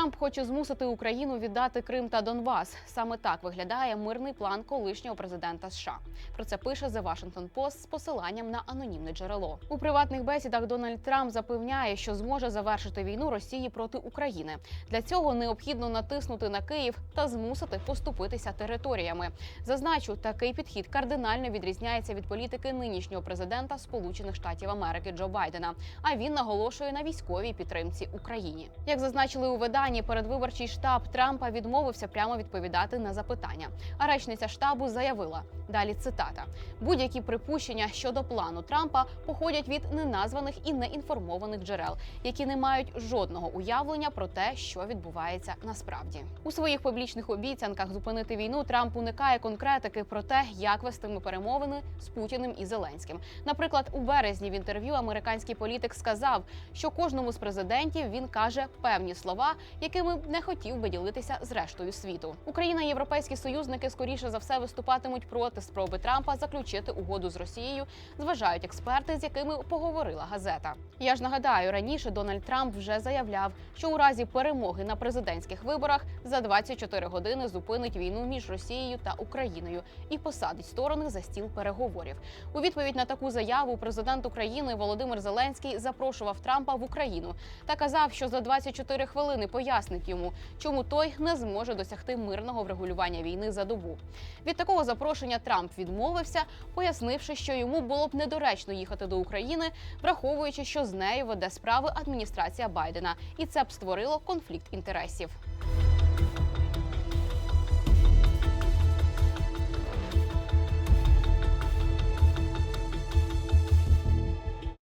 Трамп хоче змусити Україну віддати Крим та Донбас. Саме так виглядає мирний план колишнього президента США. Про це пише The Washington Post з посиланням на анонімне джерело. У приватних бесідах Дональд Трамп запевняє, що зможе завершити війну Росії проти України. Для цього необхідно натиснути на Київ та змусити поступитися територіями. Зазначу, такий підхід кардинально відрізняється від політики нинішнього президента Сполучених Штатів Америки Джо Байдена. А він наголошує на військовій підтримці Україні. Як зазначили у виданні, передвиборчий штаб Трампа відмовився прямо відповідати на запитання. А речниця штабу заявила далі. Цитата: будь-які припущення щодо плану Трампа походять від неназваних і неінформованих джерел, які не мають жодного уявлення про те, що відбувається насправді. У своїх публічних обіцянках зупинити війну Трамп уникає конкретики про те, як вестиме перемовини з Путіним і Зеленським. Наприклад, у березні в інтерв'ю американський політик сказав, що кожному з президентів він каже певні слова, якими не хотів би ділитися з рештою світу. Україна і європейські союзники скоріше за все виступатимуть проти спроби Трампа заключити угоду з Росією, зважають експерти, з якими поговорила газета. Я ж нагадаю, раніше Дональд Трамп вже заявляв, що у разі перемоги на президентських виборах за 24 години зупинить війну між Росією та Україною і посадить сторони за стіл переговорів. У відповідь на таку заяву президент України Володимир Зеленський запрошував Трампа в Україну та казав, що за 24 хвилини пояснить йому, чому той не зможе досягти мирного врегулювання війни за добу. Від такого запрошення Трамп відмовився, пояснивши, що йому було б недоречно їхати до України, враховуючи, що з нею веде справи адміністрація Байдена, і це б створило конфлікт інтересів.